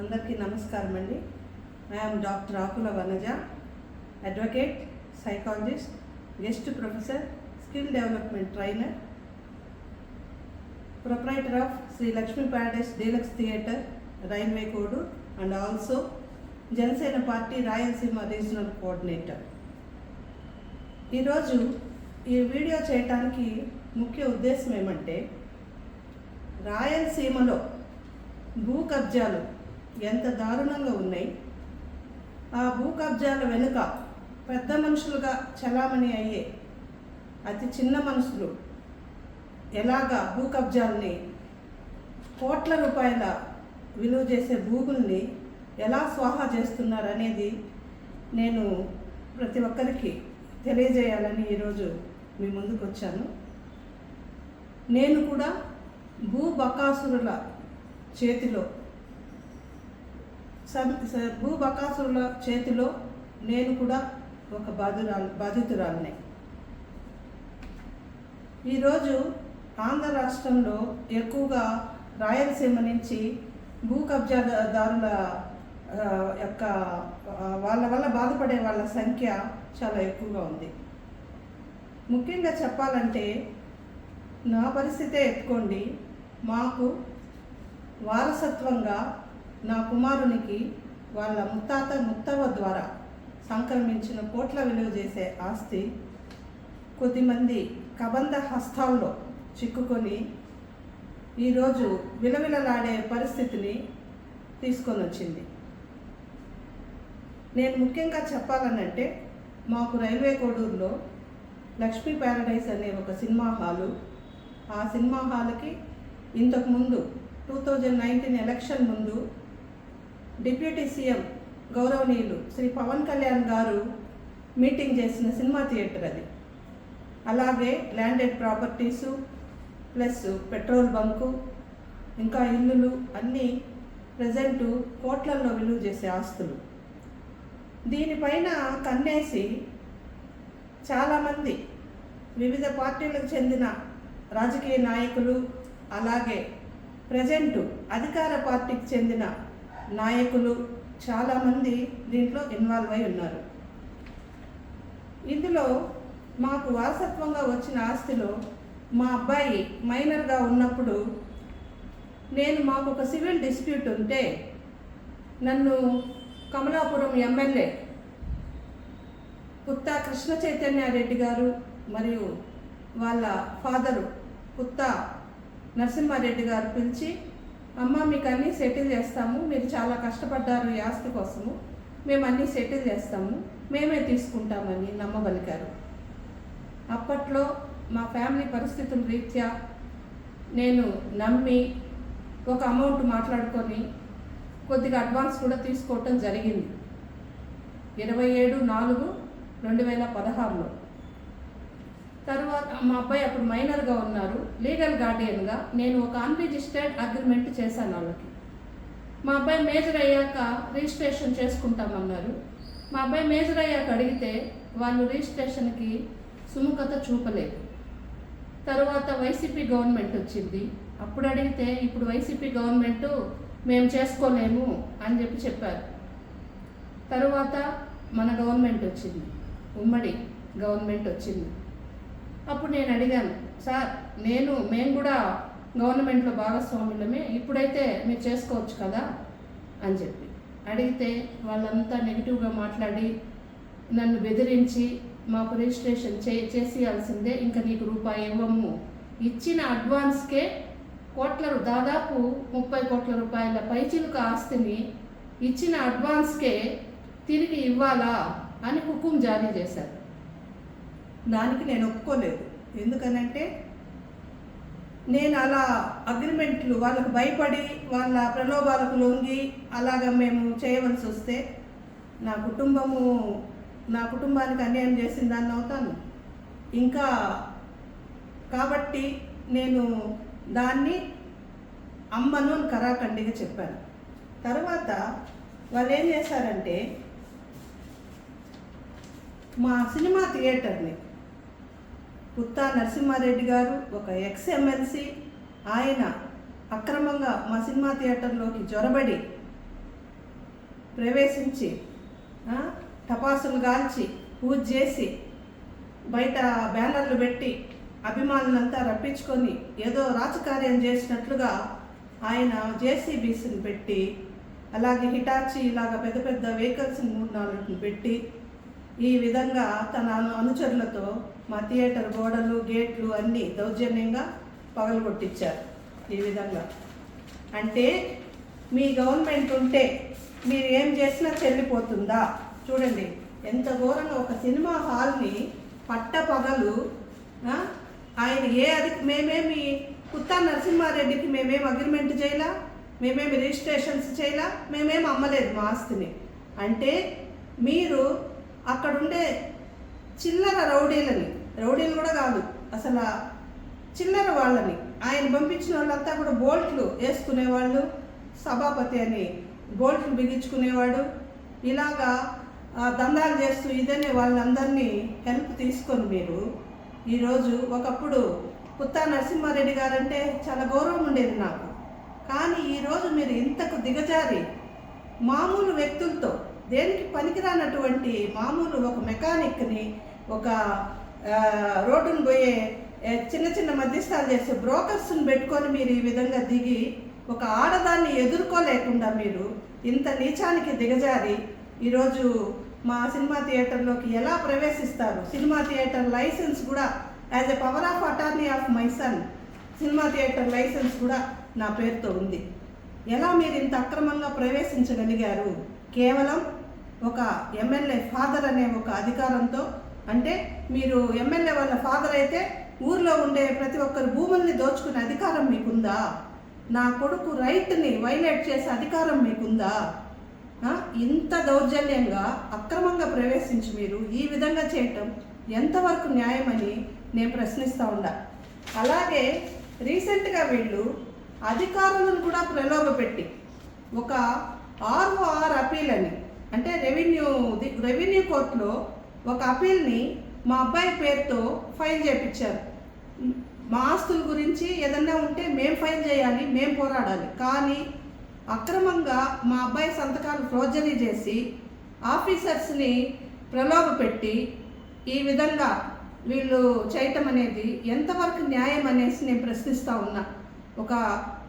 అందరికీ నమస్కారం అండి. I'm doctor Akula Vanaja advocate psychologist guest professor skill development trainer proprietor of Shri Lakshmi paradise deluxe theatre railway code and also Janasena party Rayalaseema regional coordinator ఈరోజు ఈ video చేయటానికి ముఖ్య ఉద్దేశం ఏమంటే రాయలసీమలో భూ కబ్జాలు ఎంత దారుణంగా ఉన్నాయి. ఆ భూ కబ్జాల వెనుక పెద్ద మనుషులుగా చలామణి అయ్యే అతి చిన్న మనుషులు ఎలాగా భూ కబ్జాల్ని కోట్ల రూపాయల విలువ చేసే భూముల్ని ఎలా స్వాహా చేస్తున్నారు అనేది నేను ప్రతి ఒక్కరికి తెలియజేయాలని ఈరోజు మీ ముందుకు వచ్చాను నేను కూడా భూ బకాసురుల చేతిలో భూబకాసురుల భూ చేతిలో నేను కూడా ఒక బాధురాలు బాధితురాలినే. ఈరోజు ఆంధ్ర రాష్ట్రంలో ఎక్కువగా రాయలసీమ నుంచి భూ కబ్జాదారుల యొక్క వాళ్ళ వల్ల బాధపడే వాళ్ళ సంఖ్య చాలా ఎక్కువగా ఉంది. ముఖ్యంగా చెప్పాలంటే నా పరిస్థితే ఎత్తుకోండి. మాకు వారసత్వంగా నా కుమారునికి వాళ్ళ ముత్తాత ముత్తవ ద్వారా సంక్రమించిన కోట్ల విలువ చేసే ఆస్తి కొద్దిమంది కబంధ హస్తాల్లో చిక్కుకొని ఈరోజు విలవిలలాడే పరిస్థితిని తీసుకొని వచ్చింది నేను ముఖ్యంగా చెప్పాలనంటే మాకు రైల్వే కోడూరులో లక్ష్మీ ప్యారడైస్ అనే ఒక సినిమా హాలు. ఆ సినిమా హాల్కి ఇంతకుముందు టూ థౌజండ్ నైన్టీన్ ఎలక్షన్ ముందు డిప్యూటీ సీఎం గౌరవనీయులు శ్రీ పవన్ కళ్యాణ్ గారు మీటింగ్ చేసిన సినిమా థియేటర్ అది. అలాగే landed properties plus petrol bunk ఇంకా ఇల్లులు అన్నీ ప్రజెంటు కోట్లల్లో విలువ చేసే ఆస్తులు. దీనిపైన కన్నేసి చాలామంది వివిధ పార్టీలకు చెందిన రాజకీయ నాయకులు అలాగే ప్రజెంటు అధికార పార్టీకి చెందిన నాయకులు చాలామంది దీంట్లో ఇన్వాల్వ్ అయి ఉన్నారు. ఇందులో మాకు వారసత్వంగా వచ్చిన ఆస్తిలో మా అబ్బాయి మైనర్గా ఉన్నప్పుడు నేను మాకు ఒక సివిల్ డిస్ప్యూట్ ఉంటే నన్ను కమలాపురం ఎమ్మెల్యే పుత్తా కృష్ణ చైతన్య రెడ్డి గారు మరియు వాళ్ళ ఫాదరు పుత్తా నరసింహారెడ్డి గారు పిలిచి అమ్మ మీకు అన్నీ సెటిల్ చేస్తాము. మీరు చాలా కష్టపడ్డారు ఈ ఆస్తి కోసము. మేము అన్నీ సెటిల్ చేస్తాము. మేమే తీసుకుంటామని నమ్మబలికారు. అప్పట్లో మా ఫ్యామిలీ పరిస్థితుల రీత్యా నేను నమ్మి ఒక అమౌంట్ మాట్లాడుకొని కొద్దిగా అడ్వాన్స్ కూడా తీసుకోవటం జరిగింది. ఇరవై ఏడు నాలుగు రెండు వేల పదహారులో. తర్వాత మా అబ్బాయి అప్పుడు మైనర్గా ఉన్నారు లీగల్ గార్డియన్గా నేను ఒక అన్రిజిస్టర్డ్ అగ్రిమెంట్ చేశాను వాళ్ళకి. మా అబ్బాయి మేజర్ అయ్యాక రిజిస్ట్రేషన్ చేసుకుంటామన్నారు. మా అబ్బాయి మేజర్ అయ్యాక అడిగితే వాళ్ళు రిజిస్ట్రేషన్కి సుముఖత చూపలేదు. తర్వాత వైసీపీ గవర్నమెంట్ వచ్చింది. అప్పుడు అడిగితే ఇప్పుడు వైసీపీ గవర్నమెంట్ మేము చేసుకోలేము అని చెప్పి చెప్పారు. తరువాత మన గవర్నమెంట్ వచ్చింది. ఉమ్మడి గవర్నమెంట్ వచ్చింది. అప్పుడు నేను అడిగాను సార్ నేను మేము కూడా గవర్నమెంట్లో భాగస్వాములమే ఇప్పుడైతే మీరు చేసుకోవచ్చు కదా? అని చెప్పి. అడిగితే వాళ్ళంతా నెగిటివ్గా మాట్లాడి నన్ను బెదిరించి మాకు రిజిస్ట్రేషన్ చే చేసేయాల్సిందే ఇంకా నీకు రూపాయి ఇవ్వము. ఇచ్చిన అడ్వాన్స్కే కోట్ల దాదాపు ముప్పై కోట్ల రూపాయల పైచిలుక ఆస్తిని ఇచ్చిన అడ్వాన్స్కే తిరిగి ఇవ్వాలా? అని హుకుం జారీ చేశారు. దానికి నేను ఒప్పుకోలేదు. ఎందుకనంటే నేను అలా అగ్రిమెంట్లు వాళ్ళకు భయపడి వాళ్ళ ప్రలోభాలకు లొంగి అలాగ మేము చేయవలసి వస్తే నా కుటుంబము నా కుటుంబానికి అన్యాయం చేసిన దాన్ని అవుతాను. ఇంకా కాబట్టి నేను దాన్ని అమ్మను కరాఖండిగా చెప్పాను. తర్వాత వాళ్ళు ఏం చేశారంటే మా సినిమా థియేటర్ని పుత్తా నరసింహారెడ్డి గారు ఒక ఎక్స్ ఎమ్మెల్సీ ఆయన అక్రమంగా మా సినిమా థియేటర్లోకి జొరబడి ప్రవేశించి టపాసులు గాల్చి పూజ చేసి బయట బ్యానర్లు పెట్టి అభిమానులంతా రప్పించుకొని ఏదో రాజకార్యం చేసినట్లుగా ఆయన జేసీబీస్ని పెట్టి అలాగే హిటాచి ఇలాగ పెద్ద పెద్ద వెహికల్స్ని మూడు నాలుగుని పెట్టి ఈ విధంగా తన అనుచరులతో మా థియేటర్ గోడలు గేట్లు అన్నీ దౌర్జన్యంగా పగలగొట్టించారు ఈ విధంగా. అంటే మీ గవర్నమెంట్ ఉంటే మీరు ఏం చేసినా చెల్లిపోతుందా? చూడండి ఎంత ఘోరంగా ఒక సినిమా హాల్ని పట్ట పగలు ఆయన ఏ అది మేమేమి కుత్తా నరసింహారెడ్డికి మేమేం అగ్రిమెంట్ చేయలా? మేమేమి రిజిస్ట్రేషన్స్ చేయలా? మేమేం అమ్మలేదు మా ఆస్తిని. అంటే మీరు అక్కడుండే చిల్లర రౌడీలని రౌడీలు కూడా కాదు. అసలు చిల్లర వాళ్ళని ఆయన పంపించిన వాళ్ళంతా కూడా బోల్ట్లు వేసుకునేవాళ్ళు. సభాపతి అని బోల్ట్లు బిగించుకునేవాడు. ఇలాగా దందాలు చేస్తూ ఇదనే వాళ్ళందరినీ హెల్ప్ తీసుకొని మీరు ఈరోజు ఒకప్పుడు పుత్తా నరసింహారెడ్డి గారంటే చాలా గౌరవం ఉండేది నాకు. కానీ ఈరోజు మీరు ఇంతకు దిగజారి మామూలు వ్యక్తులతో దేనికి పనికిరానటువంటి మామూలు ఒక మెకానిక్ని ఒక రోడ్డును పోయే చిన్న చిన్న మధ్యస్థాలు చేసే బ్రోకర్స్ని పెట్టుకొని మీరు ఈ విధంగా దిగి ఒక ఆడదాన్ని ఎదుర్కోలేకుండా మీరు ఇంత నీచానికి దిగజారి ఈరోజు మా సినిమా థియేటర్లోకి ఎలా ప్రవేశిస్తారు? సినిమా థియేటర్ లైసెన్స్ కూడా as a power of attorney of my son cinema theatre licence కూడా నా పేరుతో ఉంది. ఎలా మీరు ఇంత అక్రమంగా ప్రవేశించగలిగారు? కేవలం ఒక ఎమ్మెల్యే ఫాదర్ అనే ఒక అధికారంతో అంటే మీరు ఎమ్మెల్యే వాళ్ళ ఫాదర్ అయితే ఊర్లో ఉండే ప్రతి ఒక్కరు భూముల్ని దోచుకునే అధికారం మీకుందా? నా కొడుకు రైట్ని వైలేట్ చేసే అధికారం మీకుందా? ఇంత దౌర్జన్యంగా అక్రమంగా ప్రవేశించి మీరు ఈ విధంగా చేయటం ఎంతవరకు న్యాయమని నేను ప్రశ్నిస్తూ ఉండా. అలాగే రీసెంట్గా వీళ్ళు అధికారులను కూడా ప్రలోభపెట్టి ఒక ఆర్ఓఆర్ అపీల్ అని అంటే రెవెన్యూ ది- రెవెన్యూ కోర్టులో ఒక అపీల్ని మా అబ్బాయి పేరుతో ఫైల్ చేయించారు మా ఆస్తుల గురించి ఏదన్నా ఉంటే మేము ఫైల్ చేయాలి మేము పోరాడాలి. కానీ అక్రమంగా మా అబ్బాయి సంతకాలు ఫ్రోజరీ చేసి ఆఫీసర్స్ని ప్రలోభపెట్టి ఈ విధంగా వీళ్ళు చేయటం అనేది ఎంతవరకు న్యాయం అనేసి నేను ప్రశ్నిస్తూ ఉన్నా. ఒక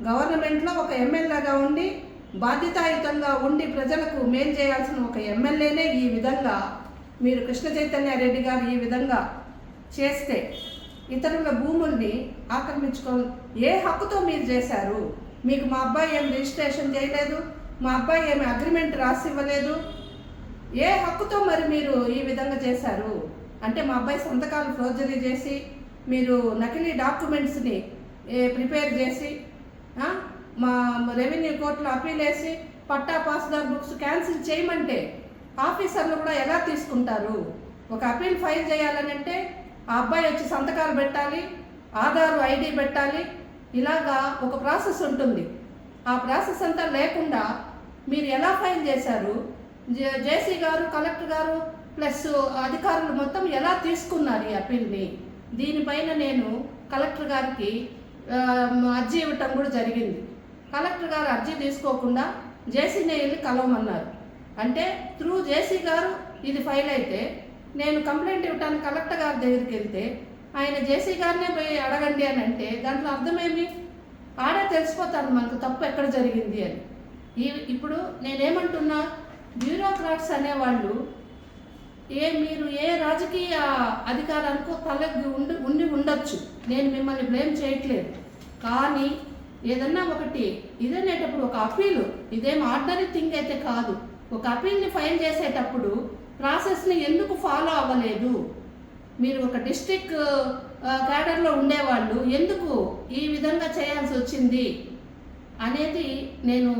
గవర్నమెంట్లో ఒక ఎమ్మెల్యేగా ఉండి బాధ్యతాయుతంగా ఉండి ప్రజలకు మేలు చేయాల్సిన ఒక ఎమ్మెల్యేనే ఈ విధంగా మీరు కృష్ణ చైతన్య రెడ్డి గారు ఈ విధంగా చేస్తే ఇతరుల భూముల్ని ఆక్రమించుకో ఏ హక్కుతో మీరు చేశారు? మీకు మా అబ్బాయి ఏం రిజిస్ట్రేషన్ చేయలేదు? మా అబ్బాయి ఏమి అగ్రిమెంట్ రాసి ఇవ్వలేదు ఏ హక్కుతో మరి మీరు ఈ విధంగా చేశారు? అంటే మా అబ్బాయి సంతకాలు ఫ్రోజరీ చేసి మీరు నకిలీ డాక్యుమెంట్స్ని ప్రిపేర్ చేసి మా రెవెన్యూ కోర్టులో అప్పీల్ వేసి పట్టా పాస్దార్ బుక్స్ క్యాన్సిల్ చేయమంటే ఆఫీసర్లు కూడా ఎలా తీసుకుంటారు? ఒక అప్పీల్ ఫైల్ చేయాలని అంటే ఆ అబ్బాయి వచ్చి సంతకాలు పెట్టాలి ఆధార్ ఐడి పెట్టాలి ఇలాగా ఒక ప్రాసెస్ ఉంటుంది. ఆ ప్రాసెస్ అంతా లేకుండా మీరు ఎలా ఫైల్ చేశారు? జేసీ గారు కలెక్టర్ గారు ప్లస్ అధికారులు మొత్తం ఎలా తీసుకున్నారు ఈ అప్పీల్ని దీనిపైన నేను కలెక్టర్ గారికి అర్జీ ఇవ్వటం కూడా జరిగింది. కలెక్టర్ గారు అర్జీ తీసుకోకుండా జేసీనే వెళ్ళి కలవమన్నారు. అంటే త్రూ జేసీ గారు ఇది ఫైల్ అయితే నేను కంప్లైంట్ ఇవ్వటానికి కలెక్టర్ గారి దగ్గరికి వెళ్తే ఆయన జేసీ గారినే పోయి అడగండి అని అంటే దాంట్లో అర్థమేమి? ఆడే తెలిసిపోతాను మనకు తప్పు ఎక్కడ జరిగింది అని. ఈ ఇప్పుడు నేనేమంటున్నా బ్యూరోక్రాట్స్ అనేవాళ్ళు ఏ మీరు ఏ రాజకీయ అధికారానికో తలకి ఉండి ఉండి ఉండొచ్చు. నేను మిమ్మల్ని బ్లేమ్ చేయట్లేదు. కానీ ఏదన్నా ఒకటి ఇదనేటప్పుడు ఒక అప్పీలు ఇదేం ఆర్డినరీ థింగ్ అయితే కాదు. ఒక అపీల్ని ఫైల్ చేసేటప్పుడు ప్రాసెస్ని ఎందుకు ఫాలో అవ్వలేదు? మీరు ఒక డిస్ట్రిక్ట్ క్యాడర్లో ఉండేవాళ్ళు ఎందుకు ఈ విధంగా చేయాల్సి వచ్చింది అనేది నేను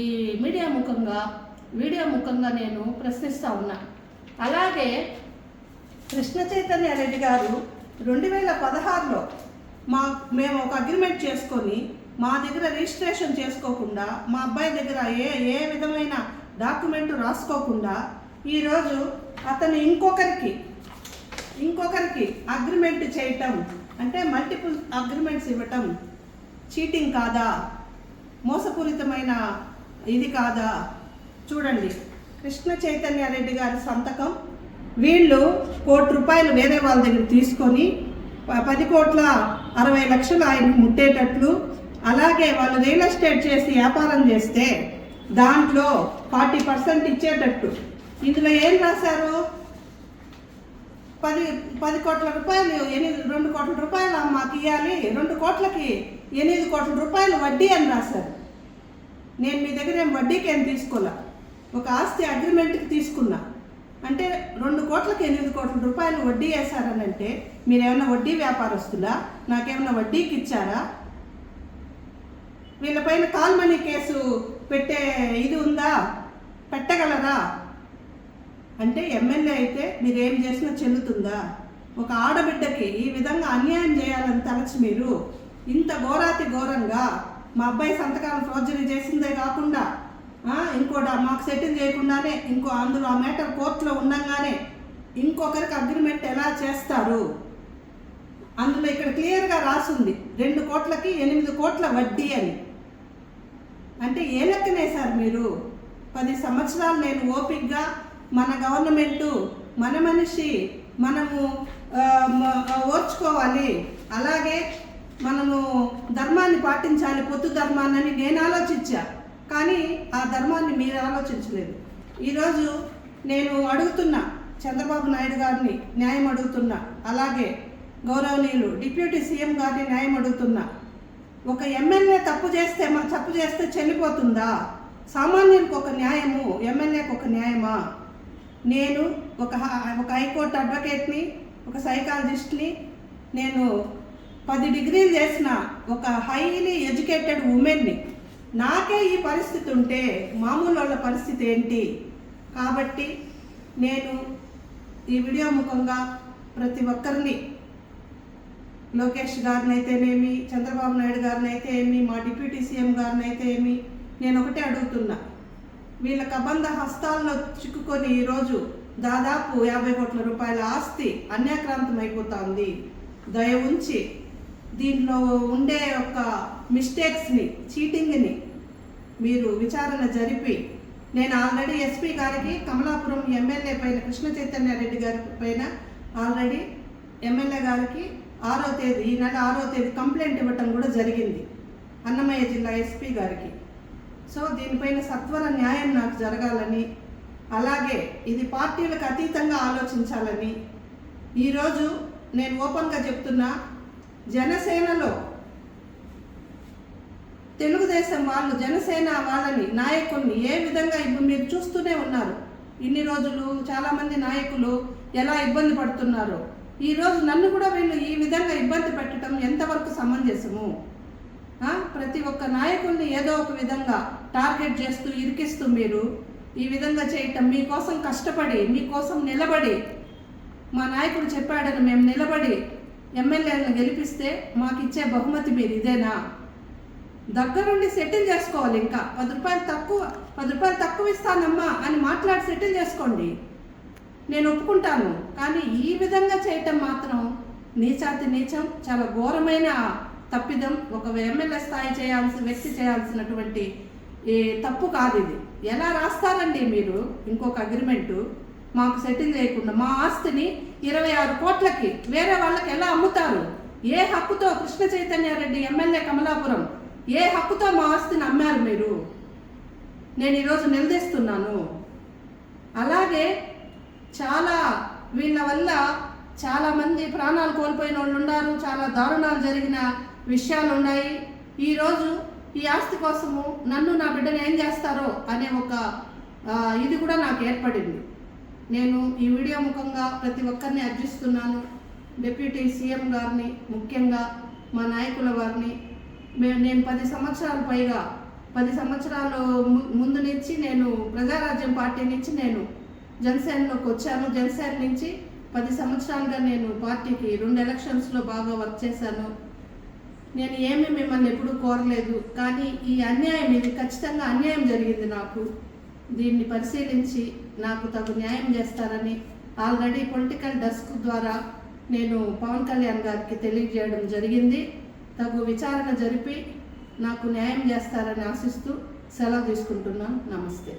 ఈ మీడియా ముఖంగా వీడియో ముఖంగా నేను ప్రశ్నిస్తూ ఉన్నా. అలాగే కృష్ణ చైతన్య రెడ్డి గారు రెండు వేల పదహారులో మా మేము ఒక అగ్రిమెంట్ చేసుకొని మా దగ్గర రిజిస్ట్రేషన్ చేసుకోకుండా మా అబ్బాయి దగ్గర ఏ ఏ విధమైన డాక్యుమెంట్ రాసుకోకుండా ఈరోజు అతను ఇంకొకరికి ఇంకొకరికి అగ్రిమెంట్ చేయటం అంటే మల్టిపుల్ అగ్రిమెంట్స్ ఇవ్వటం చీటింగ్ కాదా? మోసపూరితమైన ఇది కాదా? చూడండి. కృష్ణ చైతన్య రెడ్డి గారి సంతకం. వీళ్ళు కోటి రూపాయలు వేరే వాళ్ళ దగ్గర తీసుకొని ప- పది కోట్ల అరవై లక్షలు ఆయన ముట్టేటట్లు అలాగే వాళ్ళు రియల్ ఎస్టేట్ చేసి వ్యాపారం చేస్తే దాంట్లో ఫార్టీ పర్సెంట్ ఇచ్చేటట్టు. ఇందులో ఏం రాశారు? పది పది కోట్ల రూపాయలు ఎనిమిది రెండు కోట్ల రూపాయలు మాకు ఇవ్వాలి రెండు కోట్లకి ఎనిమిది కోట్ల రూపాయలు వడ్డీ అని రాశారు. నేను మీ దగ్గర ఏం వడ్డీకి ఏం తీసుకోలే. ఒక ఆస్తి అగ్రిమెంట్కి తీసుకున్నా. అంటే రెండు కోట్లకి ఎనిమిది కోట్ల రూపాయలు వడ్డీ వేశారని అంటే మీరు ఏమైనా వడ్డీ వ్యాపారస్తులా? నాకేమైనా వడ్డీకి ఇచ్చారా? వీళ్ళపైన కాల్ మనీ కేసు పెట్టే ఇది ఉందా? పెట్టగలరా? అంటే ఎమ్మెల్యే అయితే మీరు చేసినా చెల్లుతుందా? ఒక ఆడబిడ్డకి ఈ విధంగా అన్యాయం చేయాలని తలచి మీరు ఇంత ఘోరాతి ఘోరంగా మా అబ్బాయి సంతకాలు ఫోర్జరీ చేసిందే కాకుండా ఆ, ఇంకోటి మాకు సెటిల్ చేయకుండానే ఇంకో అందులో ఆ మేటర్ కోర్టులో ఉండగానే ఇంకొకరికి అగ్రిమెంట్ ఎలా చేస్తారు? అందులో ఇక్కడ క్లియర్గా రాసుంది. రెండు కోట్లకి ఎనిమిది కోట్ల వడ్డీ అని. అంటే ఏ లెక్కనేసారు మీరు? పది సంవత్సరాలు నేను ఓపిక్గా మన గవర్నమెంటు మన మనిషి మనము ఓర్చుకోవాలి. అలాగే మనము ధర్మాన్ని పాటించాలి పొత్తు ధర్మాన్ని నేను ఆలోచించా. కానీ ఆ ధర్మాన్ని మీరు ఆలోచించలేదు. ఈరోజు నేను అడుగుతున్నా చంద్రబాబు నాయుడు గారిని న్యాయం అడుగుతున్నా. అలాగే గౌరవనీయులు డిప్యూటీ సీఎం గారిని న్యాయం అడుగుతున్నా. ఒక ఎమ్మెల్యే తప్పు చేస్తే మన తప్పు చేస్తే చెల్లిపోతుందా? సామాన్యునికి ఒక న్యాయము ఎమ్మెల్యేకి ఒక న్యాయమా? నేను ఒక హ- ఒక హైకోర్టు అడ్వకేట్ని ఒక సైకాలజిస్ట్ని నేను పది డిగ్రీలు చేసిన ఒక హైలీ ఎడ్యుకేటెడ్ ఉమెన్ని. నాకే ఈ పరిస్థితి ఉంటే మామూలు వాళ్ళ పరిస్థితి ఏంటి? కాబట్టి నేను ఈ వీడియో ముఖంగా ప్రతి ఒక్కరిని లోకేష్ గారిని అయితేనేమి చంద్రబాబు నాయుడు గారిని అయితే ఏమి మా డిప్యూటీ సీఎం గారిని అయితే ఏమి నేను ఒకటే అడుగుతున్నా. వీళ్ళ కబంధ హస్తాల్లో చిక్కుకొని ఈరోజు దాదాపు యాభై కోట్ల రూపాయల ఆస్తి అన్యాక్రాంతం అయిపోతుంది దయ ఉంచి దీంట్లో ఉండే ఒక మిస్టేక్స్ని చీటింగ్ని మీరు విచారణ జరిపి నేను ఆల్రెడీ ఎస్పీ గారికి కమలాపురం ఎమ్మెల్యే పైన కృష్ణ చైతన్య రెడ్డి గారి పైన ఆల్రెడీ ఎమ్మెల్యే గారికి ఆరో తేదీ ఈ నెల ఆరో తేదీ కంప్లైంట్ ఇవ్వటం కూడా జరిగింది అన్నమయ్య జిల్లా ఎస్పీ గారికి. సో దీనిపైన సత్వర న్యాయం నాకు జరగాలని అలాగే ఇది పార్టీలకు అతీతంగా ఆలోచించాలని ఈరోజు నేను ఓపెన్గా చెప్తున్నా జనసేనలో తెలుగుదేశం వాళ్ళు జనసేన వాళ్ళని నాయకుల్ని ఏ విధంగా ఇప్పుడు మీరు చూస్తూనే ఉన్నారు. ఇన్ని రోజులు చాలామంది నాయకులు ఎలా ఇబ్బంది పడుతున్నారో ఈరోజు నన్ను కూడా వీళ్ళు ఈ విధంగా ఇబ్బంది పెట్టడం ఎంతవరకు సమంజసము? ప్రతి ఒక్క నాయకుల్ని ఏదో ఒక విధంగా టార్గెట్ చేస్తూ ఇరికిస్తూ మీరు ఈ విధంగా చేయటం మీకోసం కష్టపడి మీకోసం నిలబడి మా నాయకుడు చెప్పాడని మేము నిలబడి ఎమ్మెల్యేలను గెలిపిస్తే మాకు ఇచ్చే బహుమతి మీరు ఇదేనా? దగ్గరుండి సెటిల్ చేసుకోవాలి ఇంకా. పది రూపాయలు తక్కువ పది రూపాయలు తక్కువ ఇస్తానమ్మా అని మాట్లాడి సెటిల్ చేసుకోండి. నేను ఒప్పుకుంటాను. కానీ ఈ విధంగా చేయటం మాత్రం నీచాతి నీచం చాలా ఘోరమైన తప్పిదం. ఒక ఎమ్మెల్యే స్థాయి చేయాల్సిన వ్యక్తి చేయాల్సినటువంటి ఈ తప్పు కాదు ఇది. ఎలా రాస్తారండి మీరు? ఇంకొక అగ్రిమెంటు మాకు సెటిల్ చేయకుండా మా ఆస్తిని ఇరవై ఆరు కోట్లకి వేరే వాళ్ళకి ఎలా అమ్ముతారు? ఏ హక్కుతో కృష్ణ చైతన్య రెడ్డి ఎమ్మెల్యే కమలాపురం ఏ హక్కుతో మా ఆస్తిని అమ్మారు మీరు? నేను ఈరోజు నిలదీస్తున్నాను. అలాగే చాలా వీళ్ళ వల్ల చాలామంది ప్రాణాలు కోల్పోయిన వాళ్ళు ఉన్నారు. చాలా దారుణాలు జరిగిన విషయాలు ఉన్నాయి. ఈరోజు ఈ ఆస్తి కోసము నన్ను నా బిడ్డను ఏం చేస్తారో అనే ఒక ఇది కూడా నాకు ఏర్పడింది. నేను ఈ వీడియో ముఖంగా ప్రతి ఒక్కరిని అర్జిస్తున్నాను. డిప్యూటీ సీఎం గారిని ముఖ్యంగా మా నాయకుల వారిని. మేము నేను పది సంవత్సరాల పైగా పది సంవత్సరాలు ము- ముందు నుంచి నేను ప్రజారాజ్యం పార్టీ నుంచి నేను జనసేనలోకి వచ్చాను. జనసేన నుంచి పది సంవత్సరాలుగా నేను పార్టీకి రెండు ఎలక్షన్స్లో బాగా వర్క్ చేశాను. నేను ఏమీ మిమ్మల్ని ఎప్పుడూ కోరలేదు. కానీ ఈ అన్యాయం ఇది ఖచ్చితంగా అన్యాయం జరిగింది నాకు. దీన్ని పరిశీలించి నాకు తగు న్యాయం చేస్తారని ఆల్రెడీ పొలిటికల్ డెస్క్ ద్వారా నేను పవన్ కళ్యాణ్ గారికి తెలియజేయడం జరిగింది. తగు విచారణ జరిపి నాకు న్యాయం చేస్తారని ఆశిస్తూ సెలవు తీసుకుంటున్నాను. నమస్తే.